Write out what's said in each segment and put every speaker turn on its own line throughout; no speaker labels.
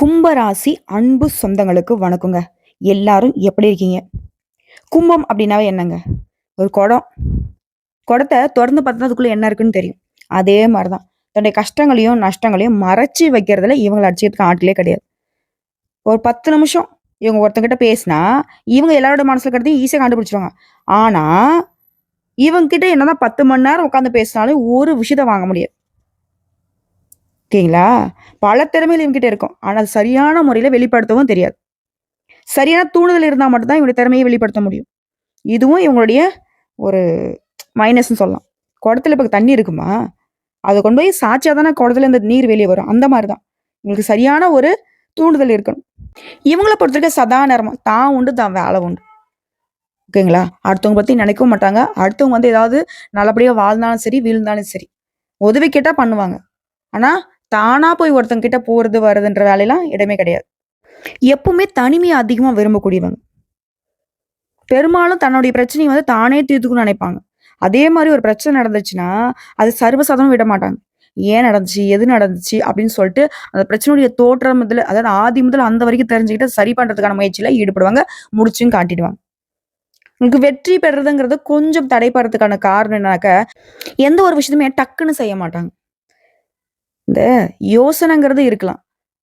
கும்பராசி அன்பு சொந்தங்களுக்கு வணக்கங்க. எல்லாரும் எப்படி இருக்கீங்க? கும்பம் அப்படின்னாவே என்னங்க? ஒரு குடம். குடத்தை திறந்து பார்த்ததுக்குள்ள என்ன இருக்குன்னு தெரியும். அதே மாதிரி தான் தன்னுடைய கஷ்டங்களையும் நஷ்டங்களையும் மறைச்சி வைக்கிறதுல இவங்களை அடிச்சுக்கிறதுக்கு ஆட்களே கிடையாது. ஒரு பத்து நிமிஷம் இவங்க ஒருத்தங்கிட்ட பேசினா இவங்க எல்லாரோட மனசுல கிடத்தையும் ஈஸியாக கண்டுபிடிச்சிருவாங்க. ஆனால் இவங்க கிட்ட என்னதான் பத்து மணி நேரம் உட்காந்து பேசினாலும் ஒரு விஷயத்த வாங்க முடியாது. ஓகேங்களா? பல திறமைகள் இவங்ககிட்ட இருக்கும். ஆனால் அது சரியான முறையில் வெளிப்படுத்தவும் தெரியாது. சரியான தூண்டுதல் இருந்தால் மட்டும்தான் இவங்களுடைய திறமையை வெளிப்படுத்த முடியும். இதுவும் இவங்களுடைய ஒரு மைனஸ்ன்னு சொல்லலாம். குடத்துல இப்போ தண்ணி இருக்குமா? அதை கொண்டு போய் சாட்சியாக தானே குடத்துல இந்த நீர் வெளியே வரும். அந்த மாதிரி தான் இவங்களுக்கு சரியான ஒரு தூண்டுதல் இருக்கணும். இவங்கள பொறுத்தவரைக்கும் சதா நேரமாக தான் உண்டு தான் வேலை உண்டு. ஓகேங்களா? அடுத்தவங்க பற்றி நினைக்கவும் மாட்டாங்க. அடுத்தவங்க வந்து ஏதாவது நல்லபடியாக வாழ்ந்தாலும் சரி வீழ்ந்தாலும் சரி உதவி கேட்டால் பண்ணுவாங்க. ஆனால் தானா போய் ஒருத்தங்க கிட்ட போறது வர்றதுன்ற வேலையெல்லாம் இடமே கிடையாது. எப்பவுமே தனிமையை அதிகமா விரும்பக்கூடியவங்க. பெரும்பாலும் தன்னுடைய பிரச்சனையை வந்து தானே தீர்த்துக்கணும்னு நினைப்பாங்க. அதே மாதிரி ஒரு பிரச்சனை நடந்துச்சுன்னா அது சர்வசாதாரணம் விட மாட்டாங்க. ஏன் நடந்துச்சு? எது நடந்துச்சு? அப்படின்னு சொல்லிட்டு அந்த பிரச்சனையுடைய தோற்றம் முதல்ல அதாவது ஆதி முதல் அந்த வரைக்கும் தெரிஞ்சுக்கிட்டு சரி பண்றதுக்கான முயற்சியில ஈடுபடுவாங்க முடிச்சும் காட்டிடுவாங்க. உங்களுக்கு வெற்றி பெறதுங்கிறது கொஞ்சம் தடைப்படுறதுக்கான காரணம் என்னாக்க எந்த ஒரு விஷயத்தையுமே டக்குன்னு செய்ய மாட்டாங்க. இந்த யோசனைங்கிறது இருக்கலாம்.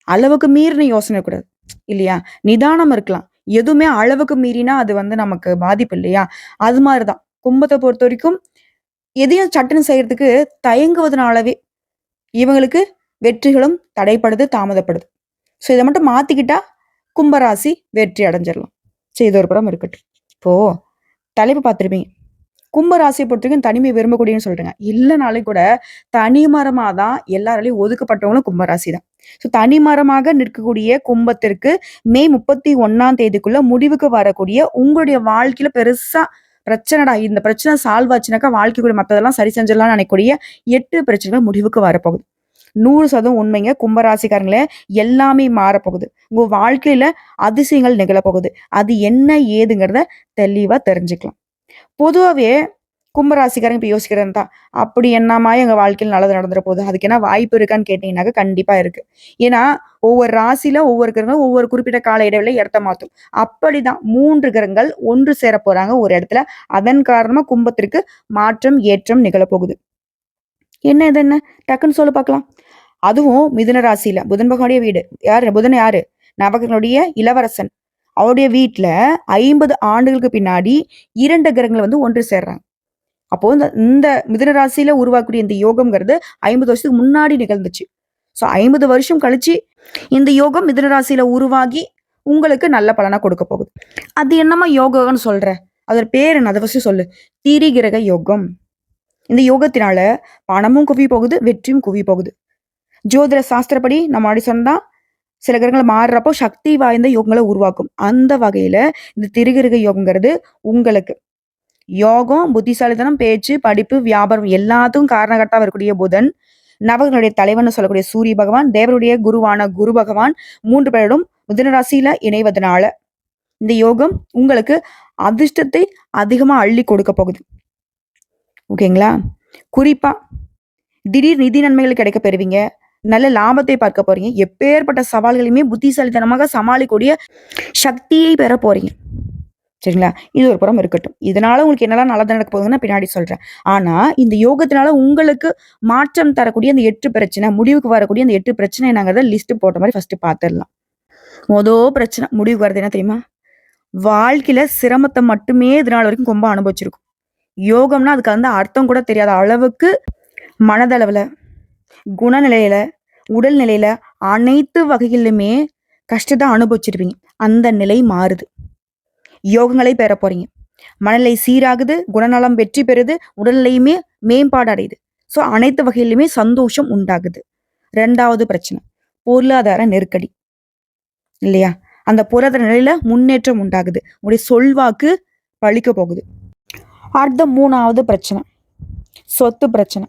அளவுக்கு மீறின யோசனை கூடாது இல்லையா? நிதானம் இருக்கலாம். எதுவுமே அளவுக்கு மீறினா அது வந்து நமக்கு பாதிப்பு இல்லையா? அது மாதிரிதான். கும்பத்தை பொறுத்த வரைக்கும் எதையும் சட்டுன்னு செய்யறதுக்கு தயங்குவதனாலவே இவங்களுக்கு வெற்றிகளும் தடைப்படுது தாமதப்படுது. ஸோ இதை மட்டும் மாத்திக்கிட்டா கும்பராசி வெற்றி அடைஞ்சிடலாம் சரி இது ஒரு புறம் இருக்கட்டும். இப்போ தலைப்பு பார்த்துருப்பீங்க. கும்பராசியை பொறுத்த வரைக்கும் தனிமை விரும்பக்கூடியன்னு சொல்றீங்க. இல்லைனாலும் கூட தனிமரமாக தான் எல்லாராலையும் ஒதுக்கப்பட்டவங்களும் கும்பராசி தான் ஸோ தனிமரமாக நிற்கக்கூடிய கும்பத்திற்கு மே முப்பத்தி ஒன்னாம் தேதிக்குள்ள முடிவுக்கு வரக்கூடிய உங்களுடைய வாழ்க்கையில பெருசா பிரச்சனைடா இந்த பிரச்சனை சால்வ் ஆச்சுனாக்கா வாழ்க்கைக்குள்ள மற்றதெல்லாம் சரி செஞ்சிடலாம்னு நினைக்கக்கூடிய எட்டு பிரச்சனைகள் முடிவுக்கு வரப்போகுது. நூறு சதம் உண்மைங்க. கும்பராசிக்காரங்களே எல்லாமே மாறப்போகுது. உங்க வாழ்க்கையில அதிசயங்கள் நிகழப்போகுது. அது என்ன ஏதுங்கிறத தெளிவா தெரிஞ்சுக்கலாம். பொதுவாகவே கும்பராசிக்காரங்க இப்போ யோசிக்கிறது தான் அப்படி என்னமா எங்க வாழ்க்கையில் நல்லது நடந்துட போகுது? அதுக்கு என்ன வாய்ப்பு இருக்கான்னு கேட்டீங்கன்னாக்க கண்டிப்பா இருக்கு. ஏன்னா ஒவ்வொரு ராசியில் ஒவ்வொரு கிரகங்களும் ஒவ்வொரு குறிப்பிட்ட கால இடைவெளி இடத்த மாத்தும். அப்படிதான் மூன்று கிரகங்கள் ஒன்று சேர போகிறாங்க ஒரு இடத்துல. அதன் காரணமா கும்பத்திற்கு மாற்றம் ஏற்றம் நிகழப்போகுது. என்ன இது என்ன? டக்குன்னு சொல்ல பார்க்கலாம். அதுவும் மிதுன ராசியில புதன் பகவானுடைய வீடு. யாரு? புதன் யாரு? நவகர்களுடைய இளவரசன். அவருடைய வீட்டில் ஐம்பது ஆண்டுகளுக்கு பின்னாடி இரண்டு கிரகங்கள் வந்து ஒன்று சேர்றாங்க. அப்போ இந்த இந்த மிதுன ராசியில உருவாக்கக்கூடிய இந்த யோகம்ங்கிறது ஐம்பது வருஷத்துக்கு முன்னாடி நிகழ்ந்துச்சு. ஸோ ஐம்பது வருஷம் கழிச்சு இந்த யோகம் மிதுன ராசியில உருவாகி உங்களுக்கு நல்ல பலனா கொடுக்க போகுது. அது என்னமா யோகம்னு சொல்ற? அதோட பேர் என்ன? அதை ஃபர்ஸ்ட் சொல்லு. திரிகிரக யோகம். இந்த யோகத்தினால பணமும் குவி போகுது வெற்றியும் குவி போகுது. ஜோதிட சாஸ்திரப்படி நம்ம அடி சொன்னா சில கிரகங்கள் மாறுறப்போ சக்தி வாய்ந்த யோகங்களை உருவாக்கும். அந்த வகையில இந்த திருகிருக யோகங்கிறது உங்களுக்கு. யோகம் புத்திசாலித்தனம் பேச்சு படிப்பு வியாபாரம் எல்லாத்துக்கும் காரணகர்த்தா வரக்கூடிய புதன். நவகனுடைய தலைவன் சொல்லக்கூடிய சூரிய பகவான் தேவருடைய குருவான குரு பகவான் மூன்று பேரிடம் மிதுன இணைவதனால இந்த யோகம் உங்களுக்கு அதிர்ஷ்டத்தை அதிகமா அள்ளி கொடுக்க போகுது. ஓகேங்களா? குறிப்பா திடீர் நிதி நன்மைகள் கிடைக்க பெறுவீங்க. நல்ல லாபத்தை பார்க்க போறீங்க. எப்பேற்பட்ட சவால்களையுமே புத்திசாலித்தனமாக சமாளிக்கக்கூடிய சக்தியை பெற போறீங்க. சரிங்களா? இது ஒரு புறம் இருக்கட்டும். இதனால உங்களுக்கு என்னெல்லாம் நல்லது நடக்க போகுதுன்னு பின்னாடி சொல்றேன். ஆனா இந்த யோகத்தினால உங்களுக்கு மாற்றம் தரக்கூடிய அந்த எட்டு பிரச்சனை முடிவுக்கு வரக்கூடிய அந்த எட்டு பிரச்சனை நாங்கிறத லிஸ்ட் போட்ட மாதிரி ஃபர்ஸ்ட் பார்த்துடலாம் மொதல் பிரச்சனை. முடிவுக்கு வரது என்ன தெரியுமா? வாழ்க்கையில சிரமத்தை மட்டுமே இதனால வரைக்கும் ரொம்ப அனுபவிச்சிருக்கும். யோகம்னா அதுக்கு வந்து அர்த்தம் கூட தெரியாத அளவுக்கு மனதளவில் குணநிலையில உடல்நிலையில அனைத்து வகைகளிலுமே கஷ்டத்தை அனுபவிச்சிருப்பீங்க. அந்த நிலை மாறுது. யோகங்களை பெற போறீங்க. மனநிலை சீராகுது குணநலம் வெற்றி பெறுது உடல்நிலையுமே மேம்பாடு அடையுது ஸோ அனைத்து வகையிலுமே சந்தோஷம் உண்டாகுது. ரெண்டாவது பிரச்சனை பொருளாதார நெருக்கடி. இல்லையா? அந்த பொருளாதார நிலையில முன்னேற்றம் உண்டாகுது. உங்களுடைய சொல்வாக்கு பழிக்க போகுது. அடுத்த மூணாவது பிரச்சனை சொத்து பிரச்சனை.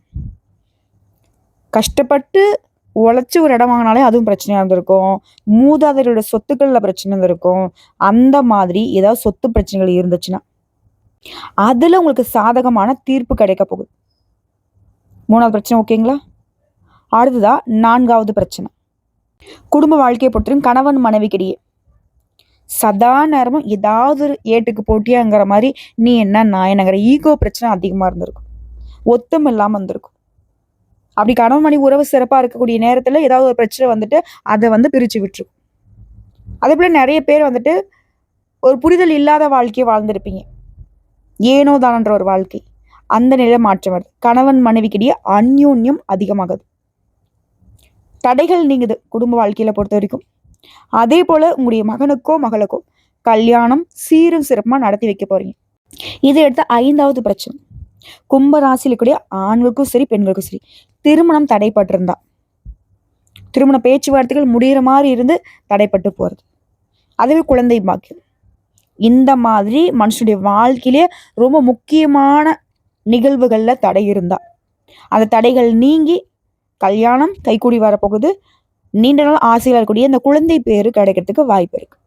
கஷ்டப்பட்டு உழைச்சி ஒரு இடம் வாங்கினாலே அதுவும் பிரச்சனையாக இருந்திருக்கும். மூதாதையரோட சொத்துக்களில் பிரச்சனை இருந்திருக்கும். அந்த மாதிரி ஏதாவது சொத்து பிரச்சனைகள் இருந்துச்சுன்னா அதில் உங்களுக்கு சாதகமான தீர்ப்பு கிடைக்க போகுது. மூணாவது பிரச்சனை ஓகேங்களா அடுத்ததா நான்காவது பிரச்சனை. குடும்ப வாழ்க்கையை பொறுத்தவரைக்கும் கணவன் மனைவிக்கிடையே சதா நேரமும் ஏதாவது ஒரு ஏட்டுக்கு போட்டியாங்கிற மாதிரி நீ என்ன நான் என்னங்கிற ஈகோ பிரச்சனை அதிகமாக இருந்திருக்கும். ஒத்தம் இல்லாமல் இருந்திருக்கும். அப்படி கணவன் மணி உறவு சிறப்பாக இருக்கக்கூடிய நேரத்தில் ஏதாவது ஒரு பிரச்சனை வந்துட்டு அதை வந்து பிரித்து விட்டுரும். அதே போல் நிறைய பேர் வந்துட்டு ஒரு புரிதல் இல்லாத வாழ்க்கையை வாழ்ந்திருப்பீங்க. ஏனோ தானன்ற ஒரு வாழ்க்கை. அந்த நிலை மாற்றம் வருது. கணவன் மனைவிக்கிடையே அந்யோன்யம் அதிகமாகுது. தடைகள் நீங்குது குடும்ப வாழ்க்கையில பொறுத்த வரைக்கும். அதே போல உங்களுடைய மகனுக்கோ மகளுக்கோ கல்யாணம் சீரும் சிறப்புமா நடத்தி வைக்க போறீங்க. இதை எடுத்த ஐந்தாவது பிரச்சனை. கும்ப ராசியில கூடிய ஆண்களுக்கும் சரி பெண்களுக்கும் சரி. திருமணம் தடைப்பட்டிருந்தா. திருமண பேச்சுவார்த்தைகள் முடிகிற மாதிரி இருந்து தடைப்பட்டு போகிறது அதுவே குழந்தை பாக்கியம். இந்த மாதிரி மனுஷனுடைய வாழ்க்கையிலே ரொம்ப முக்கியமான நிகழ்வுகளில் தடை இருந்தா. அந்த தடைகள் நீங்கி கல்யாணம் கைக்கூடி வரப்போகுது. நீண்ட நாள் ஆசையில் இருக்கக்கூடிய இந்த குழந்தை பேர் கிடைக்கிறதுக்கு வாய்ப்பு இருக்கு.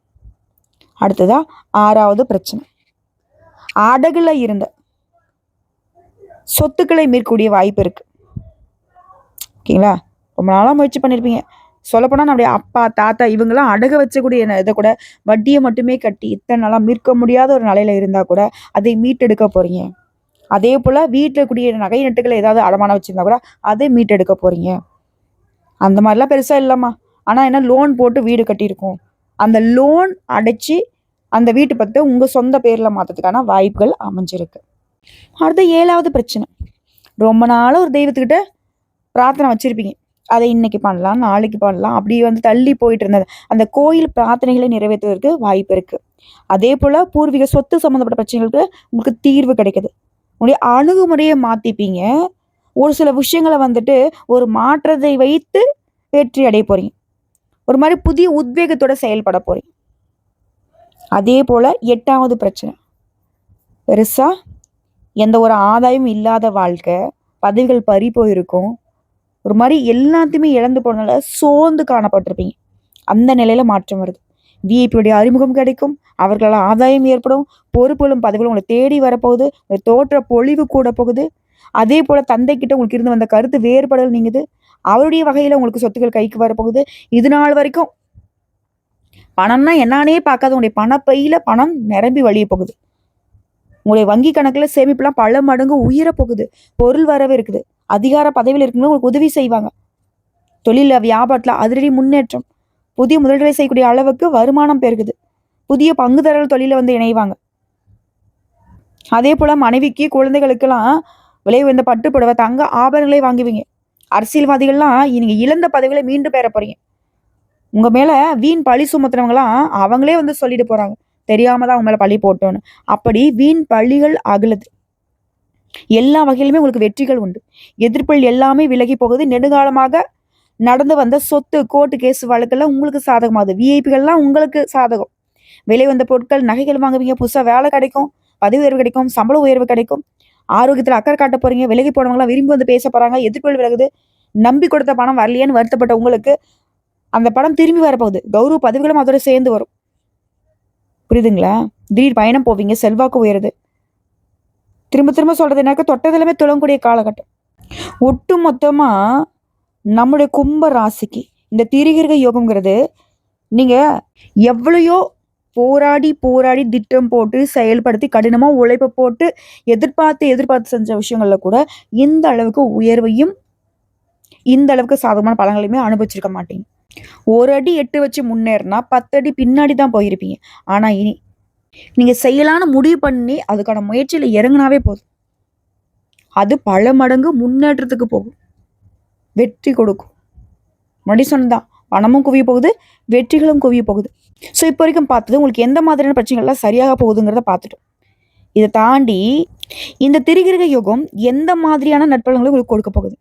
அடுத்ததா ஆறாவது பிரச்சனை. அடகுல இருந்த சொத்துக்களை மீட்கக்கூடிய வாய்ப்பு இருக்கு. ஓகேங்களா? ரொம்ப நாளாக முயற்சி பண்ணியிருப்பீங்க சொல்லப்போனால் நம்முடைய அப்பா தாத்தா இவங்கெல்லாம் அடக வச்சக்கூடிய இதை கூட வட்டியை மட்டுமே கட்டி இத்தனை நாளாக மீட்க முடியாத ஒரு நிலையில் இருந்தால் கூட அதை மீட்டெடுக்க போகிறீங்க அதே போல் வீட்டில் கூடிய நகை நட்டுகளை ஏதாவது அடமானம் வச்சுருந்தா கூட அதை மீட்டெடுக்க போகிறீங்க அந்த மாதிரிலாம் பெருசாக இல்லைம்மா. ஆனால் என்ன லோன் போட்டு வீடு கட்டியிருக்கோம். அந்த லோன் அடைச்சி அந்த வீட்டு பற்றி உங்கள் சொந்த பேரில் மாற்றத்துக்கான வாய்ப்புகள் அமைஞ்சிருக்கு. அடுத்த ஏழாவது பிரச்சனை. ரொம்ப நாளாக ஒரு தெய்வத்துக்கிட்ட பிரார்த்தனை வச்சுருப்பீங்க. அதை இன்னைக்கு பண்ணலாம் நாளைக்கு பண்ணலாம். அப்படி வந்து தள்ளி போயிட்டு இருந்தது. அந்த கோயில் பிரார்த்தனைகளை நிறைவேற்றுவதற்கு வாய்ப்பு இருக்கு. அதே போல பூர்வீக சொத்து சம்மந்தப்பட்ட பிரச்சனைகளுக்கு உங்களுக்கு தீர்வு கிடைக்குது. உங்களுடைய அணுகுமுறையை மாத்திப்பீங்க. ஒரு சில விஷயங்களை வந்துட்டு ஒரு மாற்றத்தை வைத்து வெற்றி அடைய போறீங்க. ஒரு மாதிரி புதிய உத்வேகத்தோட செயல்பட போறீங்க. அதே போல எட்டாவது பிரச்சனை. பெருசா எந்த ஒரு ஆதாயமும் இல்லாத வாழ்க்கை. பதவிகள் பறி போயிருக்கும். ஒரு மாதிரி எல்லாத்தையுமே இழந்து போனனால சோர்ந்து காணப்பட்டிருப்பீங்க. அந்த நிலையில மாற்றம் வருது. விஐபியுடைய அறிமுகம் கிடைக்கும். அவர்களால் ஆதாயம் ஏற்படும். பொறுப்புகளும் பதவிகளும் உங்களை தேடி வரப்போகுது. உங்க தோற்ற பொழிவு கூட போகுது. அதே போல தந்தை கிட்ட உங்களுக்கு இருந்து வந்த கருத்து வேறுபடல் நீங்குது. அவருடைய வகையில உங்களுக்கு சொத்துக்கள் கைக்கு வரப்போகுது. இது நாள் வரைக்கும் பணம்னா என்னானே பார்க்காத உங்களுடைய பணப்பையில பணம் நிரம்பி வழிய போகுது. உங்களுடைய வங்கி கணக்குல சேமிப்புலாம் பல மடங்கு உயர போகுது. பொருள் வரவே இருக்குது. அதிகார பதவியில் இருக்கணும் உங்களுக்கு உதவி செய்வாங்க. தொழில வியாபாரத்தில் அதிரடி முன்னேற்றம். புதிய முதலீடுகளை செய்யக்கூடிய அளவுக்கு வருமானம் பெருகுது. புதிய பங்குதாரர்கள் தொழிலில் வந்து இணைவாங்க. அதே போல மனைவிக்கு குழந்தைகளுக்கெல்லாம் விலை உயர்ந்த பட்டு தங்க ஆபரணங்களை வாங்குவீங்க. அரசியல்வாதிகள்லாம் நீங்க இழந்த பதவிகளை மீண்டும் பெற போறீங்க. உங்க மேல வீண் பழி சுமத்துறவங்களாம் அவங்களே வந்து சொல்லிட்டு போறாங்க. தெரியாம தான் அவங்க மேல பழி போட்டோன்னு அப்படி வீண் பழிகள் அகலுது. எல்லா வகையிலுமே உங்களுக்கு வெற்றிகள் உண்டு. எதிர்ப்புகள் எல்லாமே விலகி போகுது. நெடுங்காலமாக நடந்து வந்த சொத்து கோர்ட்டு கேஸ் வழக்கெல்லாம் உங்களுக்கு சாதகமாகுது. விஐபிகள்லாம் உங்களுக்கு சாதகம். விலை வந்த பொருட்கள் நகைகள் வாங்குவீங்க. புதுசாக வேலை கிடைக்கும். பதவி உயர்வு கிடைக்கும். சம்பள உயர்வு கிடைக்கும். ஆரோக்கியத்தில் அக்கறை காட்ட போறீங்க. விலகி போனவங்களாம் விரும்பி வந்து பேச போறாங்க. எதிர்ப்புகள் விலகுது. நம்பி கொடுத்த பணம் வரலையேன்னு வருத்தப்பட்ட உங்களுக்கு அந்த பணம் திரும்பி வரப்போகுது. கௌரவ பதவிகளும் அதோட சேர்ந்து வரும். புரியுதுங்களா? திடீர் பயணம் போவீங்க. செல்வாக்கு உயருது. திரும்ப திரும்ப சொல்றது என்னக்கா தொட்டதிலுமே துளங்கக்கூடிய காலகட்டம். ஒட்டு மொத்தமா நம்முடைய கும்ப ராசிக்கு இந்த திரிகிரக யோகம்ங்கிறது நீங்க எவ்வளையோ போராடி போராடி திட்டம் போட்டு செயல்படுத்தி கடினமா உழைப்பை போட்டு எதிர்பார்த்து எதிர்பார்த்து செஞ்ச விஷயங்கள்ல கூட இந்த அளவுக்கு உயர்வையும் இந்த அளவுக்கு சாதகமான பலன்களையுமே அனுபவிச்சிருக்க மாட்டீங்க. ஒரு அடி எட்டு வச்சு முன்னேறினா பத்து அடி பின்னாடி தான் போயிருப்பீங்க. ஆனா இனி நீங்க செய்யலான்னு முடிவு பண்ணி அதுக்கான முயற்சியில இறங்குனாவே போதும். அது பல மடங்கு முன்னேற்றத்துக்கு போகும். வெற்றி கொடுக்கும். முன்னாடி சொன்னதான் பணமும் குவிய போகுது வெற்றிகளும் குவிய போகுது. ஸோ இப்போ வரைக்கும் பார்த்தது உங்களுக்கு எந்த மாதிரியான பிரச்சனைகள்லாம் சரியாக போகுதுங்கிறத பார்த்துட்டோம். இதை தாண்டி இந்த திரிகிரக யோகம் எந்த மாதிரியான நட்பலன்களை உங்களுக்கு கொடுக்க போகுது?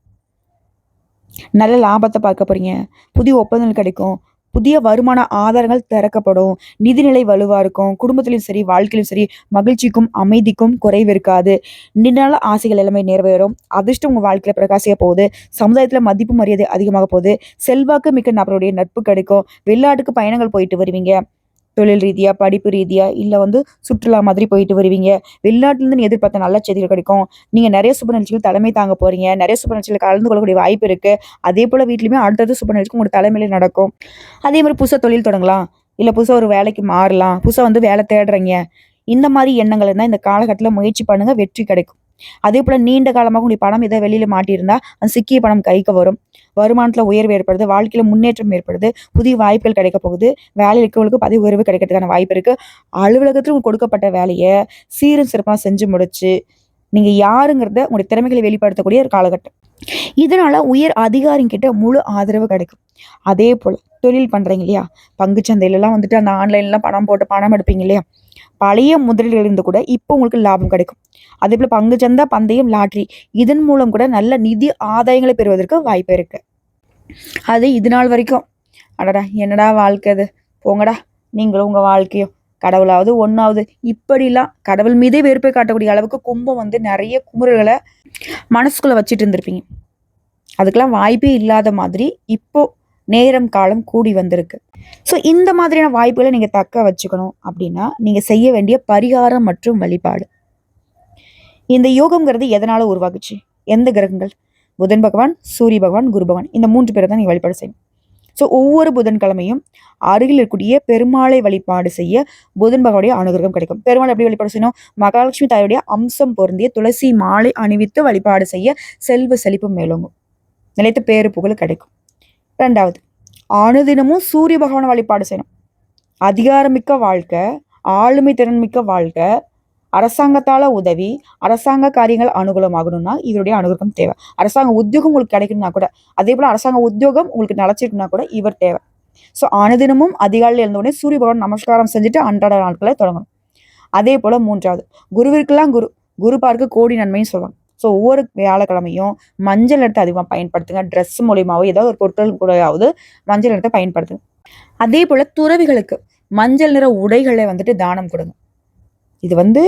நல்ல லாபத்தை பார்க்க போறீங்க. புதிய ஒப்பந்தங்கள் கிடைக்கும். புதிய வருமான ஆதாரங்கள் திறக்கப்படும். நிதிநிலை வலுவாக இருக்கும். குடும்பத்திலும் சரி வாழ்க்கையிலும் சரி மகிழ்ச்சிக்கும் அமைதிக்கும் குறைவு இருக்காது. நீண்ட ஆசைகள் எல்லாமே நிறைவேறும். அதிர்ஷ்டம் உங்கள் வாழ்க்கையில் பிரகாசிக்க போகுது. சமுதாயத்தில் மதிப்பு மரியாதை அதிகமாக போகுது. செல்வாக்கு மிக்க நபருடைய நட்பு கிடைக்கும். வெளிநாட்டுக்கு பயணங்கள் போயிட்டு வருவீங்க. தொழில் ரீதியா, படிப்பு ரீதியா, இல்ல வந்து சுற்றுலா மாதிரி போயிட்டு வருவீங்க. வெளிநாட்டிலேருந்து நீ எதிர்பார்த்த நல்ல செய்திகள் கிடைக்கும். நீங்க நிறைய சுப நிகழ்ச்சிகள் தலைமை தாங்க போறீங்க. நிறைய சுப நிகழ்ச்சியில கலந்து கொள்ளக்கூடிய வாய்ப்பு இருக்கு. அதேபோல வீட்லயுமே அடுத்தது சுப நிகழ்ச்சி உங்க தலைமையில நடக்கும். அதே மாதிரி புதுசா தொழில் தொடங்கலாம். இல்ல புதுசா ஒரு வேலைக்கு மாறலாம். புதுசா வந்து வேலை தேடுறீங்க. இந்த மாதிரி எண்ணங்கள் இருந்தால் இந்த காலகட்டத்தில் முயற்சி பண்ணுங்க. வெற்றி கிடைக்கும். அதே போல் நீண்ட காலமாக உங்களுடைய பணம் ஏதோ வெளியில மாட்டியிருந்தா, அந்த சிக்கிய பணம் கைக்கு வரும். வருமானத்தில் உயர்வு ஏற்படுது. வாழ்க்கையில முன்னேற்றம் ஏற்படுது. புதிய வாய்ப்புகள் கிடைக்க போகுது. வேலையில இருக்கிறவங்களுக்கு பதவி உயர்வு கிடைக்கிறதுக்கான வாய்ப்பு இருக்கு. அலுவலகத்தில் உங்களுக்கு கொடுக்கப்பட்ட வேலையை சீரும் சிறப்பா செஞ்சு முடிச்சு, நீங்க யாருங்கிறத உங்களுடைய திறமைகளை வெளிப்படுத்தக்கூடிய ஒரு காலகட்டம். இதனால உயர் அதிகாரிங்கிட்ட முழு ஆதரவு கிடைக்கும். அதே போல் தொழில் பண்றீங்க இல்லையா? பங்குச்சந்தையிலலாம் வந்துட்டு அந்த ஆன்லைன்லாம் பணம் போட்டு பணம் எடுப்பீங்க இல்லையா? பழைய முதலீடுல இருந்து கூட இப்போ உங்களுக்கு லாபம் கிடைக்கும். அதே போல் பங்கு சந்தா பந்தயம், லாட்ரி இதன் மூலம் கூட நல்ல நிதி ஆதாயங்களை பெறுவதற்கு வாய்ப்பு இருக்கு. அது இது நாள் வரைக்கும், அடடா! என்னடா வாழ்க்கை அது போங்கடா. நீங்களும் உங்கள் வாழ்க்கையும். கடவுளாவது ஒன்றாவது இப்படிலாம் கடவுள் மீதே வெறுப்பை காட்டக்கூடிய அளவுக்கு கும்பம் வந்து நிறைய குமுறுகளை மனசுக்குள்ளே வச்சுட்டு இருந்திருப்பீங்க. அதுக்கெல்லாம் வாய்ப்பே இல்லாத மாதிரி இப்போது நேரம், காலம் கூடி வந்திருக்கு. ஸோ இந்த மாதிரியான வாய்ப்புகளை நீங்கள் தக்க வச்சுக்கணும் அப்படின்னா நீங்கள் செய்ய வேண்டிய பரிகாரம் மற்றும் வழிபாடு. இந்த யோகம்ங்கிறது எதனால் உருவாகுச்சு? எந்த கிரகங்கள்? புதன் பகவான், சூரிய பகவான், குரு பகவான். இந்த மூன்று பேரை தான் நீங்கள் வழிபாடு செய்யணும். ஸோ ஒவ்வொரு புதன்கிழமையும் அருகில் இருக்கக்கூடிய பெருமாளை வழிபாடு செய்ய புதன் பகவானுடைய அனுகிரகம் கிடைக்கும். பெருமாள் எப்படி வழிபாடு செய்யணும்? மகாலட்சுமி தாயுடைய அம்சம் பொருந்திய துளசி மாலை அணிவித்து வழிபாடு செய்ய செல்வ செழிப்பு மேலோங்கும். நிலைத்த பேரு புகழ் கிடைக்கும். ரெண்டாவது அனுதினமும் சூரிய பகவான வழிபாடு செய்யணும். அதிகாரமிக்க வாழ்க்கை, ஆளுமை திறன் மிக்க வாழ்க்கை, அரசாங்கத்தால் உதவி, அரசாங்க காரியங்கள் அனுகூலமாகணும்னா இவருடைய அனுகிரகம் தேவை. அரசாங்க உத்தியோகம் உங்களுக்கு கிடைக்கணும்னா கூட, அதே போல் அரசாங்க உத்தியோகம் உங்களுக்கு நிலைச்சிருக்குனா கூட இவர் தேவை. ஸோ அனுதினமும் அதிகாலையில் எழுந்தவுடனே சூரிய பகவான் நமஸ்காரம் செஞ்சுட்டு அன்றாட நாட்களை தொடங்கணும். அதேபோல 3வது குருவிற்கெல்லாம் குரு. குரு பார்க்க கோடி நன்மைன்னு சொல்லுவாங்க. ஸோ ஒவ்வொரு வியாழக்கிழமையும் மஞ்சள் நிறத்த அதிகமாக பயன்படுத்துங்க. ட்ரெஸ் மூலியமாகவோ ஏதாவது ஒரு பொருட்கள் கூடயாவது மஞ்சள் நிறத்த பயன்படுத்துங்க. அதே போல் துறவிகளுக்கு மஞ்சள் நிற உடைகளை வந்துட்டு தானம் கொடுங்க. இது வந்து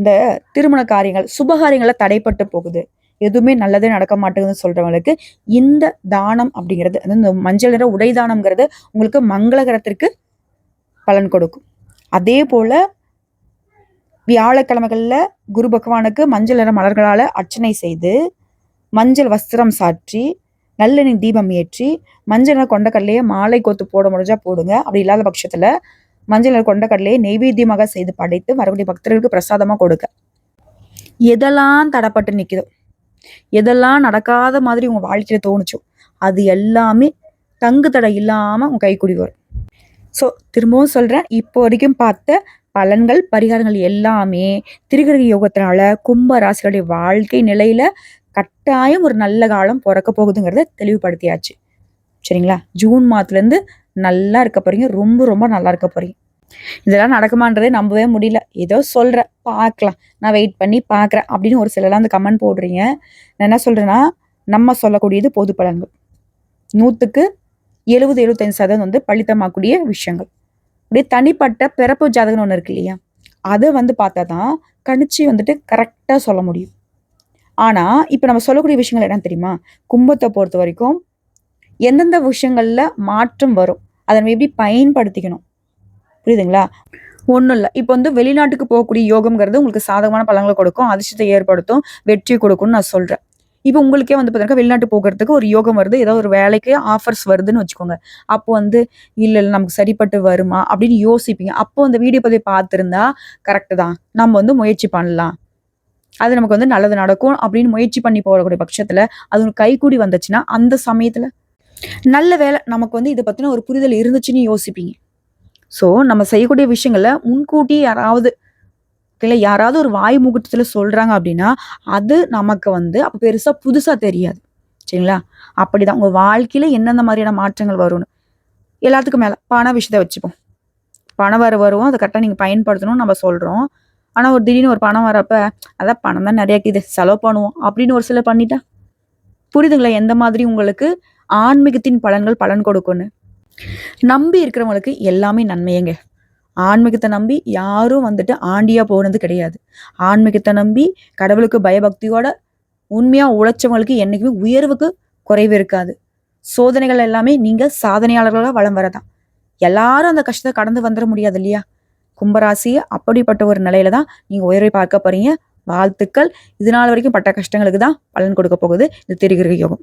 இந்த திருமண காரியங்கள், சுபகாரியங்களில் தடைப்பட்டு போகுது. எதுவுமே நல்லதே நடக்க மாட்டேங்குதுன்னு சொல்றவங்களுக்கு இந்த தானம் அப்படிங்கிறது, அதாவது இந்த மஞ்சள் நிற உடை தானம்ங்கிறது உங்களுக்கு மங்களகரத்திற்கு பலன் கொடுக்கும். அதே போல் வியாழக்கிழமைகளில் குரு பகவானுக்கு மஞ்சள் நிற மலர்களால் அர்ச்சனை செய்து, மஞ்சள் வஸ்திரம் சாற்றி, நல்லெண்ணெய் தீபம் ஏற்றி, மஞ்சள் நிற கொண்டக்கடலையே மாலை கோத்து போட முடிஞ்சா போடுங்க. அப்படி இல்லாத பட்சத்தில் மஞ்சள் நிற கொண்டக்கடலையை நெய்வேத்தியமாக செய்து படைத்து வரக்கூடிய பக்தர்களுக்கு பிரசாதமாக கொடுங்க. எதெல்லாம் தடப்பட்டு நிக்குதோ, எதெல்லாம் நடக்காத மாதிரி உங்கள் வாழ்க்கையில தோணுச்சோ, அது எல்லாமே தங்கு தடை இல்லாமல் உங்கள் கைக்குடி வரும். ஸோ திரும்பவும் சொல்றேன். இப்போ வரைக்கும் பார்த்த பலன்கள், பரிகாரங்கள் எல்லாமே திரிகிரக யோகத்தினால கும்ப ராசிகளுடைய வாழ்க்கை நிலையில கட்டாயம் ஒரு நல்ல காலம் பிறக்க போகுதுங்கிறத தெளிவுபடுத்தியாச்சு. சரிங்களா? ஜூன் மாதத்துலேருந்து நல்லா இருக்க போறீங்க. ரொம்ப ரொம்ப நல்லா இருக்க போறீங்க. இதெல்லாம் நடக்குமான்றதே நம்பவே முடியல. ஏதோ சொல்கிறேன் பார்க்கலாம். நான் வெயிட் பண்ணி பார்க்குறேன். அப்படின்னு ஒரு சிலர்லாம் அந்த கமெண்ட் போடுறீங்க. நான் என்ன சொல்றேன்னா, நம்ம சொல்லக்கூடியது பொது பலன்கள். 100க்கு 70, 75% வந்து பழித்தமாக்கூடிய விஷயங்கள். அப்படியே தனிப்பட்ட பிறப்பு ஜாதகம்னு ஒன்று இருக்கு இல்லையா? அதை வந்து பார்த்தா தான் கணிச்சு வந்துட்டு கரெக்டாக சொல்ல முடியும். ஆனால் இப்போ நம்ம சொல்லக்கூடிய விஷயங்கள் என்ன தெரியுமா? கும்பத்தை பொறுத்த வரைக்கும் எந்தெந்த விஷயங்களில் மாற்றம் வரும்? அதை நம்ம எப்படி பயன்படுத்திக்கணும்? புரியுதுங்களா? ஒன்றும் இல்லை இப்போ வந்து வெளிநாட்டுக்கு போகக்கூடிய யோகம்ங்கிறது உங்களுக்கு சாதகமான பலன்களை கொடுக்கும். அதிர்ஷ்டத்தை ஏற்படுத்தும். வெற்றி கொடுக்கும்னு நான் சொல்கிறேன் இப்போ உங்களுக்கே வந்து பார்த்தீங்கன்னா, வெளிநாட்டு போகிறதுக்கு ஒரு யோகம் வருது. ஏதோ ஒரு வேலைக்கு ஆஃபர்ஸ் வருதுன்னு வச்சுக்கோங்க. அப்போ வந்து இல்லை இல்லை நமக்கு சரிப்பட்டு வருமா? அப்படின்னு யோசிப்பீங்க. அப்போ அந்த வீடியோ பதிவை பார்த்துருந்தா கரெக்டு தான். நம்ம வந்து முயற்சி பண்ணலாம். அது நமக்கு வந்து நல்லது நடக்கும் அப்படின்னு முயற்சி பண்ணி போகக்கூடிய பட்சத்தில் அது ஒரு கைக்கூடி வந்துச்சுன்னா, அந்த சமயத்தில் நல்ல வேலை நமக்கு வந்து இதை பற்றின ஒரு புரிதல் இருந்துச்சுன்னு யோசிப்பீங்க. ஸோ நம்ம செய்யக்கூடிய விஷயங்களை முன்கூட்டி யாராவது இல்லை யாராவது ஒரு வாய் முகூர்த்தத்தில் சொல்கிறாங்க அப்படின்னா, அது நமக்கு வந்து அப்போ பெருசாக புதுசாக தெரியாது. சரிங்களா? அப்படிதான் உங்கள் வாழ்க்கையில் எந்தெந்த மாதிரியான மாற்றங்கள் வரும்னு. எல்லாத்துக்கும் மேலே பண விஷயத்தை வச்சுப்போம். பணம் வர வரும். அதை கரெக்டாக நீங்கள் பயன்படுத்தணும்னு நம்ம சொல்கிறோம் ஆனால் ஒரு திடீர்னு ஒரு பணம் வரப்ப, அதான் பணம் தான் நிறையா இருக்குது. செலவு பண்ணுவோம். அப்படின்னு ஒரு சிலர் பண்ணிட்டா? புரியுதுங்களா? எந்த மாதிரி உங்களுக்கு ஆன்மீகத்தின் பலன்கள் பலன் கொடுக்கும்னு. நம்பி இருக்கிறவங்களுக்கு எல்லாமே நன்மையங்க ஆன்மீகத்தை நம்பி யாரும் வந்துட்டு ஆண்டியாக போனது கிடையாது. ஆன்மீகத்தை நம்பி கடவுளுக்கு பயபக்தியோட உண்மையாக உழைச்சவங்களுக்கு என்றைக்குமே உயர்வுக்கு குறைவு இருக்காது. சோதனைகள் எல்லாமே நீங்கள் சாதனையாளர்களாக வளம் வரதான். எல்லாரும் அந்த கஷ்டத்தை கடந்து வந்துட முடியாது இல்லையா கும்பராசி அப்படிப்பட்ட ஒரு நிலையில தான் நீங்கள் உயர்வை பார்க்க போறீங்க வாழ்த்துக்கள் இது நாள் வரைக்கும் பட்ட கஷ்டங்களுக்கு தான் பலன் கொடுக்க போகுது இந்த திரிகிரக யோகம்